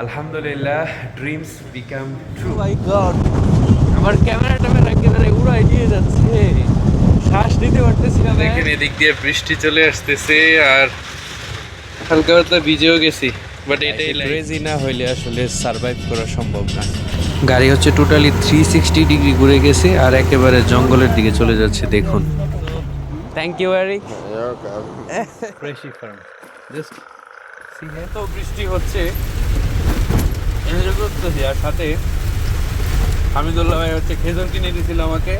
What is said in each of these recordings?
আলহামদুলিল্লাহ dreams become true my God আমার camera ট্যামেরা একেবারে উড়াই দিয়ে যাচ্ছে। শ্বাস নিতে পারতেছি না দেখেন এদিক দিয়ে বৃষ্টি চলে আসতেছে আর হালকা পাতলা ভিজেও গেছি বাট এটাই ক্রেজি না হইলে আসলে সার্ভাইভ করা সম্ভব না। গাড়ি হচ্ছে টোটালি থ্রি সিক্সটি ডিগ্রি ঘুরে গেছে আর একেবারে জঙ্গলের দিকে চলে যাচ্ছে দেখুন। Thank you Eric Freshy farm just তো বৃষ্টি হচ্ছে। এনজয় করতেছি আর সাথে হামিদুল্লাহ ভাই হচ্ছে খেজুর কিনে দিয়েছিল আমাকে।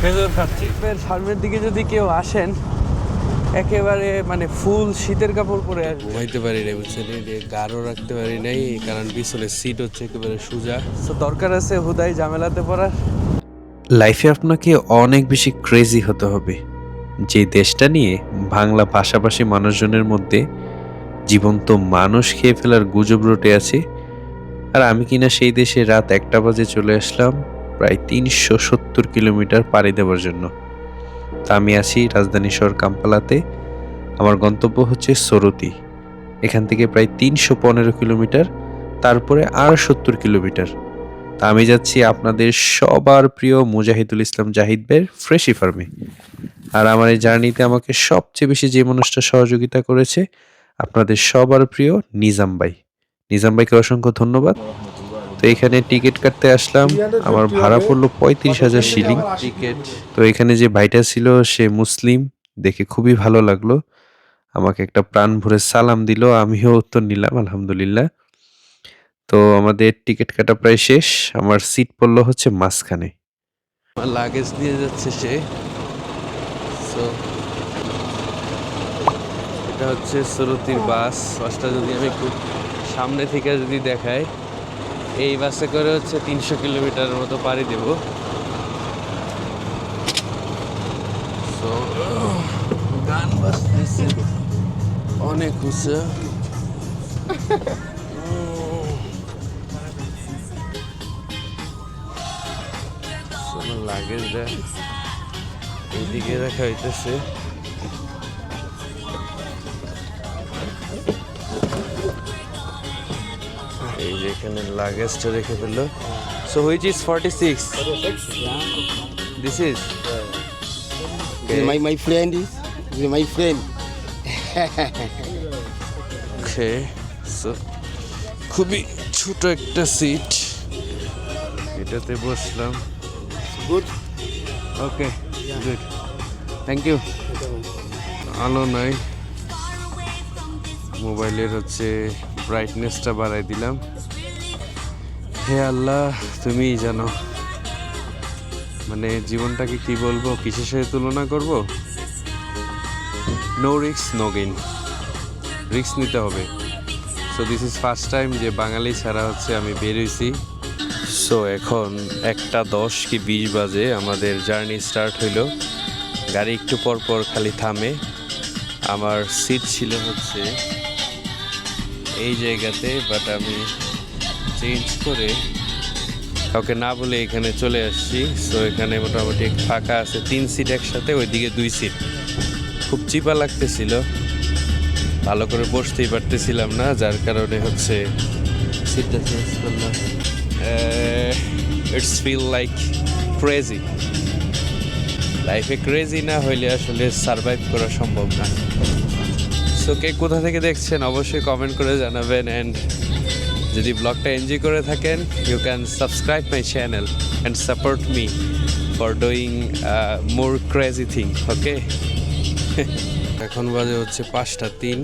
খেজুর খাচ্ছি। এর সামনের দিকে যদি কেউ আসেন একেবারে মানে ফুল শীতের কাপড় পরে আসবে। ঘুমাইতে পারি নাই বুঝছেন? গাঢ় রাখতে পারি নাই কারণ পিছনে সিট হচ্ছে একেবারে সোজা। তো দরকার আছে হুদাই ঝামেলাতে পড়ার। লাইফে আপনাকে অনেক বেশি ক্রেজি হতে হবে। যে দেশটা নিয়ে বাংলা ভাষাভাষী মানুষজনের মধ্যে জীবন্ত মানুষ খেয়ে ফেলার গুজব রটে আছে। আর আমি কিনা সেই দেশে রাত একটা বাজে চলে আসলাম, প্রায় তিনশো সত্তর কিলোমিটার পাড়ি দেওয়ার জন্য। তা আমি আছি রাজধানী শহর কাম্পালাতে। আমার গন্তব্য হচ্ছে সরতি। এখান থেকে প্রায় তিনশো পনেরো কিলোমিটার, তারপরে আর সত্তর কিলোমিটার। তা আমি যাচ্ছি আপনাদের সবার প্রিয় মুজাহিদুল ইসলাম জাহিদ ভাইয়ের ফ্রেশি ফার্মে। আর আমার এই জার্নিতে আমাকে সবচেয়ে বেশি যে মানুষটা সহযোগিতা করেছে আপনাদের সবার প্রিয় নিজাম ভাই। নিজাম ভাইকে অসংখ্য ধন্যবাদ। তো এখানে টিকিট কাটতে আসলাম। আমার ভাড়া পড়ল পঁয়ত্রিশ হাজার শিলিং। টিকিট তো এখানে যে ভাইটা ছিল, সে মুসলিম। দেখে খুবই ভালো লাগল। আমাকে একটা প্রাণ ভরে সালাম দিল। আমিও উত্তর নিলাম, আলহামদুলিল্লাহ। তো আমাদের টিকিট কাটা প্রায় শেষ। আমার সিট পড়ল হচ্ছে মাঝখানে। আমার লাগেজ নিয়ে যাচ্ছে সে। সো এটা হচ্ছে সুরতির বাস। বাসটা যদি আমি একটু সামনে থেকে যদি দেখাই, এই বাসে করে হচ্ছে তিনশো কিলোমিটারের মতো পাড়ি দেব। গান বাজতেছে। অনেক উঁচু। লাগেজটা এইদিকে রাখা হইতেছে। এই যে এখানে লাগেজটা রেখে ফেলল so which is forty six this is my friend is is my friend. Okay so খুবই ছোট একটা সিট এটাতে বসলাম। Good. Okay good thank you আলো নাই। মোবাইলের হচ্ছে ব্রাইটনেসটা বাড়াই দিলাম। হে আল্লাহ, তুমিই জানো। মানে জীবনটাকে কি বলব, কিসের সাথে তুলনা করব? নো রিক্স নো গেইন রিক্স নিতে হবে। So this is first time যে বাঙালি ছাড়া হচ্ছে আমি বেরোইছি সো এখন একটা দশ কি বিশ বাজে, আমাদের জার্নি স্টার্ট হইল। গাড়ি একটু পর পর খালি থামে। আমার সিট ছিল হচ্ছে এই জায়গাতে বাট আমি চেঞ্জ করে কাউকে না বলে এখানে চলে আসছি। সো এখানে মোটামুটি ফাঁকা আছে তিন সিট একসাথে ওইদিকে দুই সিট খুব চিপা লাগতেছিল। ভালো করে বসতেই পারতেছিলাম না যার কারণে হচ্ছে সিটটা চেঞ্জ করলাম। ইটস ফিল লাইক ক্রেজি লাইফে ক্রেজি না হইলে আসলে সার্ভাইভ করা সম্ভব না। সো কে কোথা থেকে দেখছেন অবশ্যই কমেন্ট করে জানাবেন অ্যান্ড যদি ব্লগটা এনজয় করে থাকেন you can subscribe my channel and support me for doing more crazy thing okay এখন বাজে হচ্ছে পাঁচটা তিন,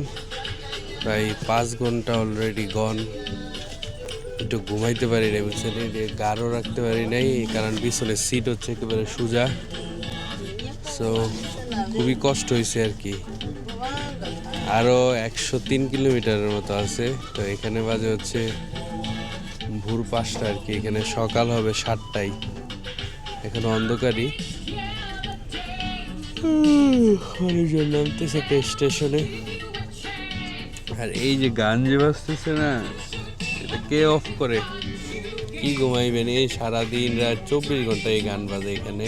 প্রায় পাঁচ ঘণ্টা অলরেডি গন একটু ঘুমাইতে পারি নাই, বুঝছেন? গাঢ় রাখতে পারি নাই কারণ পিছনে সিট হচ্ছে একেবারে সোজা। সো খুবই কষ্ট হয়েছে আর কি। আরও একশো তিন কিলোমিটারের মতো আছে। তো এখানে বাজে হচ্ছে ভোর পাঁচটা আর কি। এখানে সকাল হবে সাতটায়। এখানে অন্ধকারই। মানুষজন নামতেছে একটা স্টেশনে। আর এই যে গান যে বাজতেছে না, এটা কে অফ করে? কি ঘুমাইবেন? এই সারাদিন রাত চব্বিশ ঘণ্টা এই গান বাজে এখানে।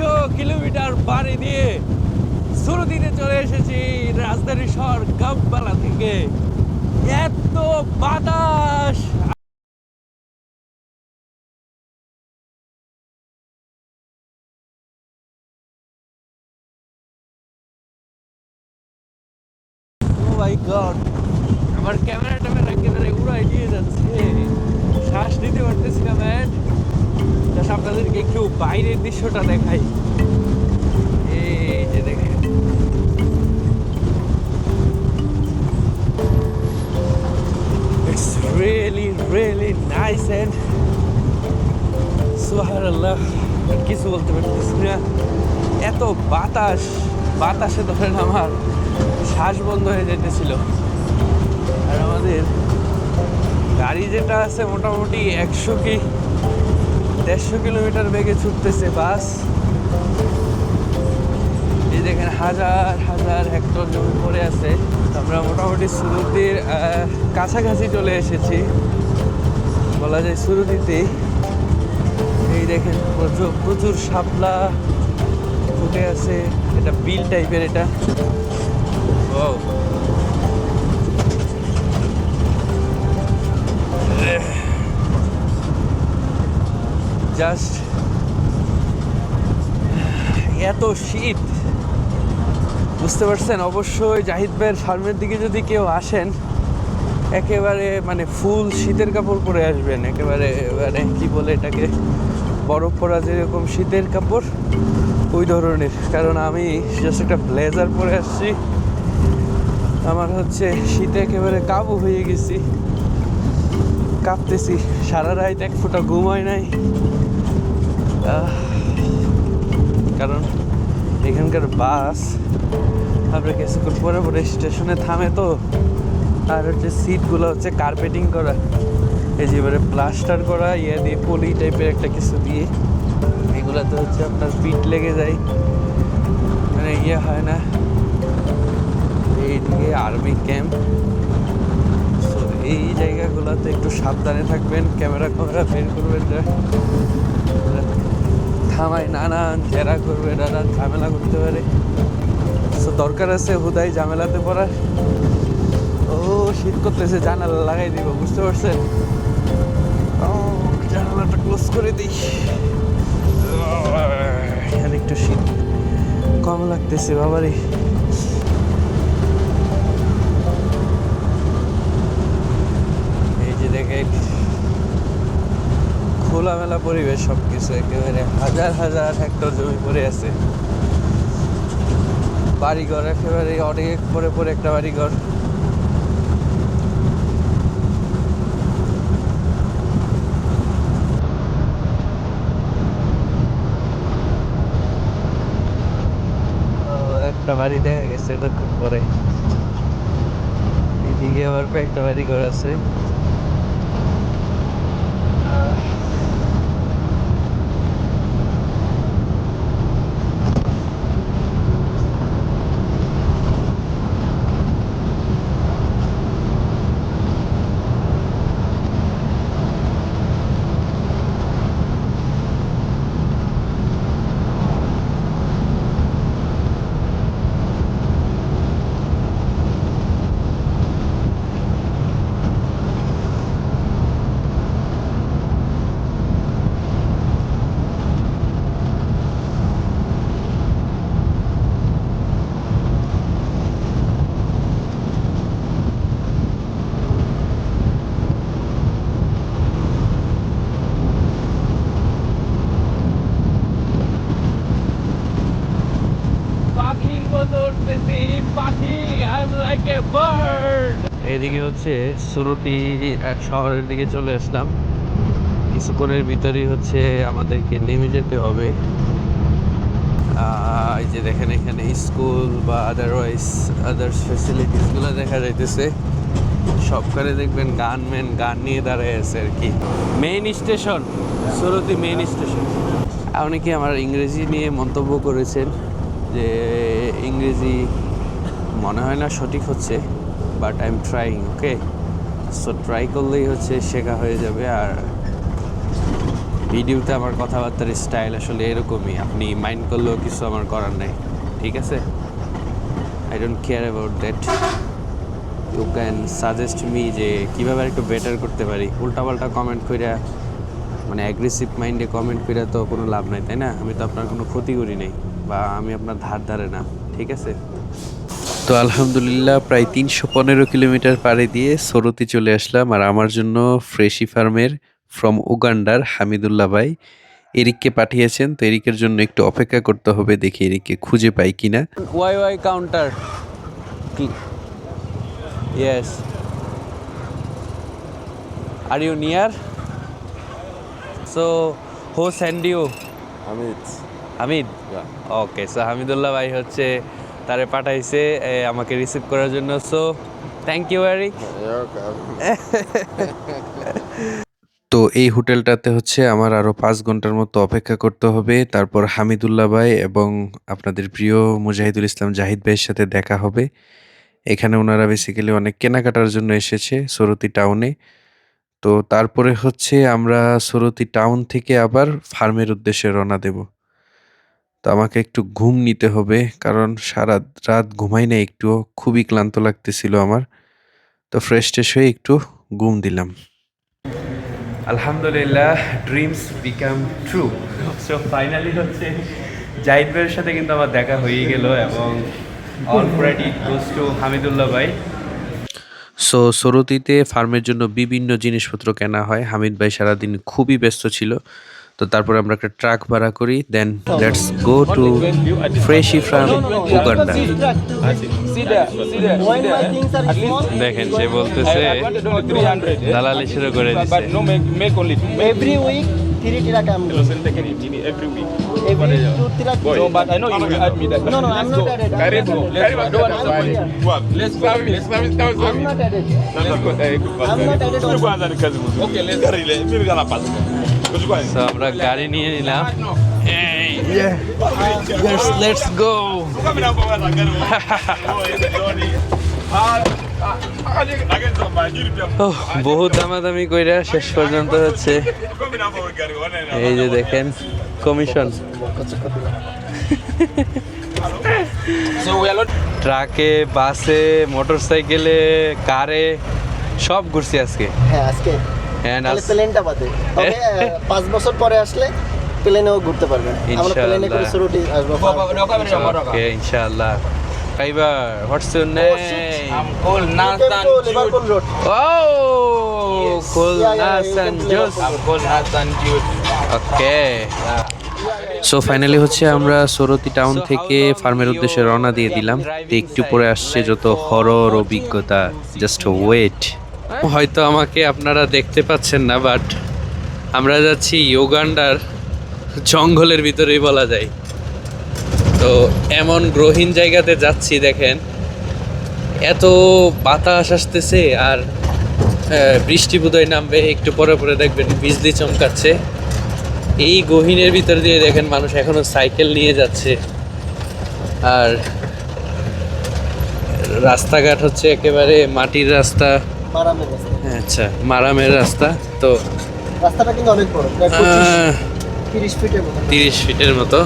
তিনশো কিলোমিটার বাড়ি দিয়ে সুরতিতে চলে এসেছি রাজধানী শহর গামপালা থেকে। এত বাতাস! Oh my God nice and সুবহানাল্লাহ, কিছু বলতে পারতেছি না। এত বাতাস, বাতাসে ধরেন আমার শ্বাস বন্ধ হয়ে যেতেছিল আর আমাদের গাড়ি যেটা আছে মোটামুটি একশো কি, দেড়শো কিলোমিটার বেগে ছুটতেছে বাস। এই দেখেন হাজার হাজার হেক্টর জমি পড়ে আছে। আমরা মোটামুটি সুরতির কাছাকাছি চলে এসেছি। বলা যায় সুরতিতেই এই দেখেন, প্রচুর প্রচুর শাপলা ফুটে আছে। এটা বিল টাইপের এটা। ও জাস্ট এত শীত। বুঝতে পারছেন? অবশ্যই জাহিদ ভাইয়ের ফার্মের দিকে যদি কেউ আসেন একেবারে মানে ফুল শীতের কাপড় পরে আসবেন, একেবারে মানে কি বলে এটাকে, বরফ পরা যেরকম শীতের কাপড়, ওই ধরনের। কারণ আমি জাস্ট একটা ব্লেজার পরে আসছি। আমার হচ্ছে শীতে একেবারে কাবু হয়ে গেছি। কাঁপতেছি, সারা রাত এক ফোঁটা ঘুম হয় নাই। কারণ এখানকার বাস, আমরা কিছুক্ষণ পরে পরে স্টেশনে থামে তো। আর হচ্ছে সিটগুলো হচ্ছে কার্পেটিং করা। এই যে এবারে প্লাস্টার করা ইয়ে দিয়ে পলি টাইপের একটা কিছু দিয়ে। এগুলাতে হচ্ছে আপনার পিট লেগে যায়। মানে ইয়ে হয় না। এইদিকে আর্মি ক্যাম্প সো এই জায়গাগুলোতে একটু সাবধানে থাকবেন ক্যামেরা ক্যামেরা বের করবেন থামায় নানান জেরা করবে, নানান ঝামেলা করতে পারে। সো দরকার আছে হুদাই ঝামেলাতে পড়ার। শীত করতেছে, জানালা লাগাই দিব, বুঝতে পারছেন? জানালাটা ক্লোজ করে দিই। এখানে একটু শীত কম লাগতেছে, বাবারে। এই যে দেখেন, খোলামেলা পরিবেশ সব কিছু একেবারে হাজার হাজার হেক্টর জমি পড়ে আছে। বাড়িঘর একেবারে অনেক পরে পরে একটা বাড়িঘর ও, একটা বাড়ি দেখা গেছে এতক্ষণ পরে। এদিকে আবার কয়েকটা বাড়ি ঘর আছে পাখির মতো উঠতেছি পাখি I am like a bird এদিকে হচ্ছে সুরতি এক শহরের দিকে চলে আসলাম। কিছুক্ষণের ভিতরেই হচ্ছে আমাদেরকে নেমে যেতে হবে। এই যে দেখেন এখানে স্কুল বা আদারওয়াইজ আদার্স ফেসিলিটিসগুলো দেখা যাইতেছে। সবখানে দেখবেন গান মেন, গান নিয়ে দাঁড়ায় আছে আর কি। মেইন স্টেশন সুরতি মেইন স্টেশন অনেকে আমার ইংরেজি নিয়ে মন্তব্য করেছেন যে ইংরেজি মনে হয় না সঠিক হচ্ছে। But I am trying, okay? So try করলেই হচ্ছে শেখা হয়ে যাবে আর ভিডিওতে আমার কথাবার্তার স্টাইল আসলে এরকমই। আপনি মাইন্ড করলেও কিছু আমার করার নেই, ঠিক আছে? I don't care about that you can suggest me যে কীভাবে একটু বেটার করতে পারি। উল্টাপাল্টা কমেন্ট কইরা মানে অ্যাগ্রেসিভ মাইন্ডে কমেন্ট কইরা তো কোনো লাভ নাই, তাই না? আমি তো আপনার কোনো ক্ষতি করি নাই বা আমি আপনার ধার ধারে না, ঠিক আছে? তো আলহামদুলিল্লাহ প্রায় তিনশো পনেরো কিলোমিটার পাড়ে দিয়ে সরতি চলে আসলাম আর আমার জন্য ফ্রেশি ফার্মের ফ্রম উগান্ডার হামিদুল্লাহ ভাই এরিককে পাঠিয়েছেন। তো এরিকের জন্য একটু অপেক্ষা করতে হবে দেখি এরিককে খুঁজে পাই কিনা। Y Y counter. Yes are you near so who send you Hamid. Hamid okay so Hamidullah ভাই হচ্ছে তারে পাঠাইছে আমাকে রিসিভ করার জন্য। সো থ্যাংক ইউ এরিক তো এই হোটেলটাতে হচ্ছে আমার আরও পাঁচ ঘণ্টার মতো অপেক্ষা করতে হবে। তারপর হামিদুল্লাহ ভাই এবং আপনাদের প্রিয় মুজাহিদুল ইসলাম জাহিদ ভাইয়ের সাথে দেখা হবে। এখানে ওনারা বেসিক্যালি অনেক কেনাকাটার জন্য এসেছে সরতি টাউনে। তো তারপরে হচ্ছে আমরা সরতি টাউন থেকে আবার ফার্মের উদ্দেশ্যে রওনা দেব। তো আমাকে একটু ঘুম নিতে হবে কারণ সারা রাত ঘুমাই না একটু খুবই ক্লান্ত লাগতেছিল আমার। তো ফ্রেশ ট্রেশ হয়ে একটু ঘুম দিলাম। আলহামদুলিল্লাহ dreams become true so finally হচ্ছে জাহিদ ভাইয়ের সাথে কিন্তু আমার দেখা হয়ে গেল এবং গোস টু হামিদুল্লাহ ভাই। সো সরতিতে ফার্মের জন্য বিভিন্ন জিনিসপত্র কেনা হয়। হামিদ ভাই সারাদিন খুবই ব্যস্ত ছিল। তো তারপরে আমরা একটা ট্রাক ভাড়া করি then let's go to Freshy farm Uganda দেখেন সে বলতেছে দালালি শুরু করে So we took the car. Hey! Yes, বহুত দামাদামি কইরা শেষ পর্যন্ত হচ্ছে। এই যে দেখেন কমিশন ট্রাকে বাসে মোটরসাইকেলে কারে সব ঘুরছি আজকে। আজকে। তাহলে প্লেনটা বাদে। তবে পাঁচ বছর পরে আসলে প্লেনেও ঘুরতে পারবেন। আমরা প্লেনে করে। শুরুটি আসব। ওকে ইনশাআল্লাহ। What's your name called Liverpool road O Khulna Yeah, yeah, you can সান জোস I'm called Nathan Jude. Okay so finally হচ্ছে আমরা সরতি টাউন থেকে ফার্মের উদ্দেশ্যে রওনা দিয়ে দিলাম। একটু পরে আসছে যত হরর অভিজ্ঞতা। জাস্ট ওয়েট হয়তো আমাকে আপনারা দেখতে পাচ্ছেন না বাট আমরা যাচ্ছি ইউগান্ডার জঙ্গলের ভিতরেই বলা যায়। তো এমন গ্রহীন জায়গাতে যাচ্ছি, দেখেন। এত বাতাস আসতেছে আর বৃষ্টি বোধহয় নামবে, একটু পরে পরে দেখবেন বিজলি চমকাচ্ছে। এই গহীনের ভিতর দিয়ে দেখেন মানুষ এখনও সাইকেল নিয়ে যাচ্ছে। আর রাস্তাঘাট হচ্ছে একেবারে মাটির রাস্তা। আচ্ছা মারামের রাস্তা তো রাস্তাটা কিন্তু অনেক বড় তিরিশ ফিটের মতো। তিরিশ ফিটের মতো।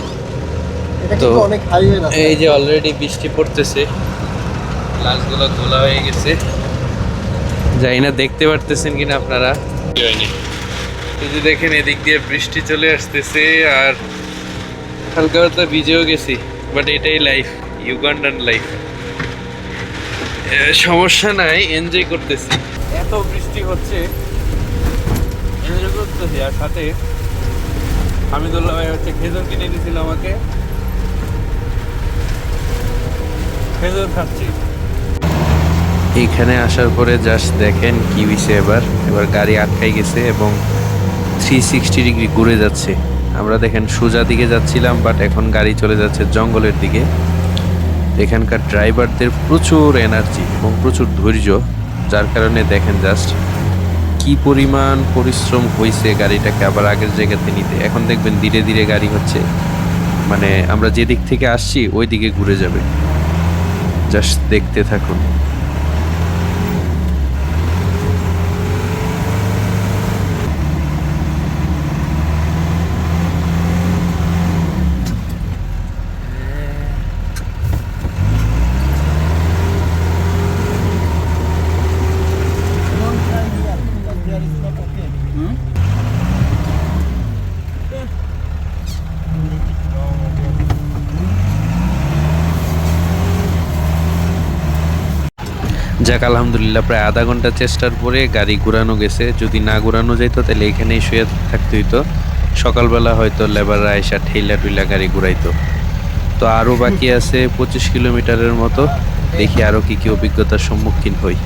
তো অনেক এই যে অলরেডি বৃষ্টি পড়তেছে গ্লাসগুলো ধোলা হয়ে গেছে। যাই না দেখতে পারতেছেন কিনা আপনারা? এই যে দেখেন এদিক দিয়ে বৃষ্টি চলে আসতেছে আর হালকা হালকা ভিজেও গেছি বাট এটাই লাইফ ইউগান্ডান লাইফ সমস্যা নাই এনজয় করতেছি। এত বৃষ্টি হচ্ছে এনজয় করতেছি আর সাথে হামিদুল্লাহ ভাই হচ্ছে খেজুর কিনে দিয়েছিল আমাকে। খেজুর খাচ্ছি। এইখানে আসার পরে জাস্ট দেখেন কি হয়েছে এবার। এবার গাড়ি আটকাই গেছে এবং থ্রি সিক্সটি ডিগ্রি ঘুরে যাচ্ছে। আমরা দেখেন সোজা দিকে যাচ্ছিলাম বাট এখন গাড়ি চলে যাচ্ছে জঙ্গলের দিকে। এখানকার ড্রাইভারদের প্রচুর এনার্জি এবং প্রচুর ধৈর্য, যার কারণে দেখেন জাস্ট কি পরিমাণ পরিশ্রম হয়েছে গাড়িটাকে আবার আগের জায়গাতে নিতে। এখন দেখবেন ধীরে ধীরে গাড়ি হচ্ছে মানে আমরা যেদিক থেকে আসছি ওই দিকে ঘুরে যাবে। জাস্ট দেখতে থাকুন। যাক আলহামদুলিল্লাহ প্রায় আধা ঘণ্টা চেষ্টার পরে গাড়ি ঘুরানো গেছে যদি না ঘুরানো যাইতো তাহলে এখানেই শুয়ে থাকতে হইতো সকালবেলা হয়তো লেবাররা এসা ঠেলা টুইলা গাড়ি ঘুরাইতো তো আরও বাকি আছে পঁচিশ কিলোমিটারের মতো দেখি আরও কি কি অভিজ্ঞতার সম্মুখীন হই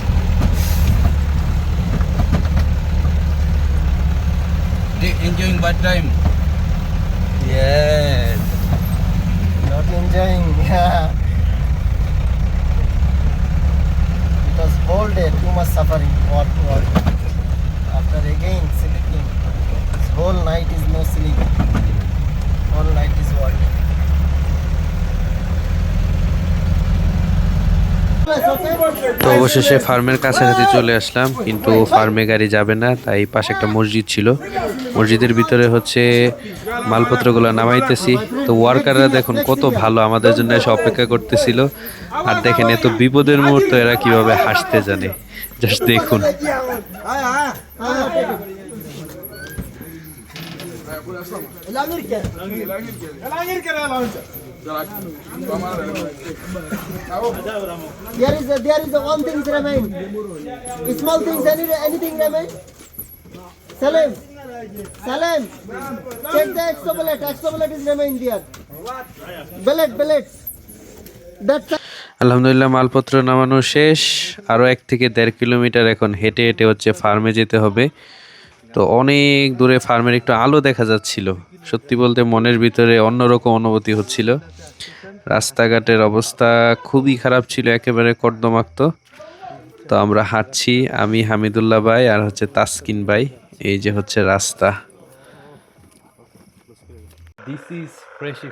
enjoying bad time. Yes. Not enjoying. Yeah. Too much suffering. Work, work. After again sleeping. Whole night is no sleep. Whole night is working. তো অবশেষে ফার্মের কাছাকাছি চলে আসলাম, কিন্তু ফার্মে গাড়ি যাবে না, তাই পাশে একটা মসজিদ ছিল। মসজিদের ভিতরে হচ্ছে মালপত্রগুলো নামাইতেছি। তো ওয়ার্কাররা দেখুন কত ভালো, আমাদের জন্য এসে অপেক্ষা করতেছিল। আর দেখেন এত বিপদের মুহূর্তে, এরা কীভাবে হাসতে জানে। জাস্ট দেখুন। There is a, there is a one thing remain. Small things, any, anything remain? Salim. Salim. Check the extra bullet. Extra bullet is remain there. Bullet, bullets. That's আলহামদুলিল্লাহ মালপত্র নামানো শেষ আরও এক থেকে দেড় কিলোমিটার এখন হেঁটে হেঁটে হচ্ছে ফার্মে যেতে হবে তো অনেক দূরে ফার্মের একটু আলো দেখা যাচ্ছিল। সত্যি বলতে মনের ভিতরে অন্যরকম অনুভূতি হচ্ছিল। রাস্তাঘাটের অবস্থা খুবই খারাপ ছিল, একেবারে কর্দমাক্ত। তো আমরা হাঁটছি, আমি, হামিদুল্লাহ ভাই আর হচ্ছে তাসকিন ভাই। এই যে হচ্ছে রাস্তা। দিস ইজ ফ্রেশি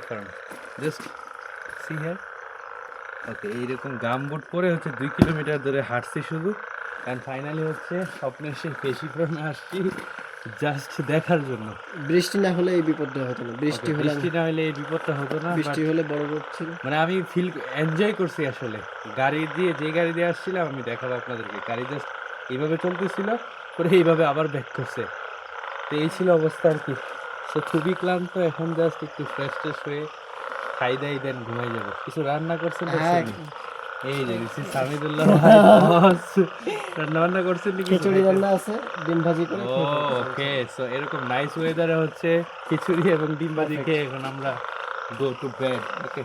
এইরকম পরে হচ্ছে দুই কিলোমিটার ধরে হাঁটছি শুধু। কারণ ফাইনালি হচ্ছে স্বপ্নের সেই ফার্মে আসছি জাস্ট দেখার জন্য। বৃষ্টি না হলে এই বিপদটা হতো না। বৃষ্টি হলে বৃষ্টি না হলে এই বিপদটা হতো না বৃষ্টি হলে বড় রোদ ছিল। মানে আমি ফিল এনজয় করছি আসলে। গাড়ি দিয়ে যে গাড়ি দিয়ে আসছিলাম আমি দেখাবো আপনাদেরকে। গাড়ি জাস্ট এইভাবে চলতেছিল করে এইভাবে আবার ব্যাক করছে। তো এই ছিল অবস্থা আর কি। তো খুবই ক্লান্ত এখন জাস্ট একটু ফ্রেশ ট্রেশ হয়ে খাই দাই দেন ঘুমাই যাব। কিছু রান্না করছেন? এই যে সামিদুল্লাহ রান্না বান্না করছেন নাকি খিচুড়ি রান্না আছে ডিম ভাজি করে ওকে সো এরকম নাইস ওয়েদারে হচ্ছে খিচুড়ি এবং ডিম ভাজি খেয়ে এখন আমরা গো টু বেড ওকে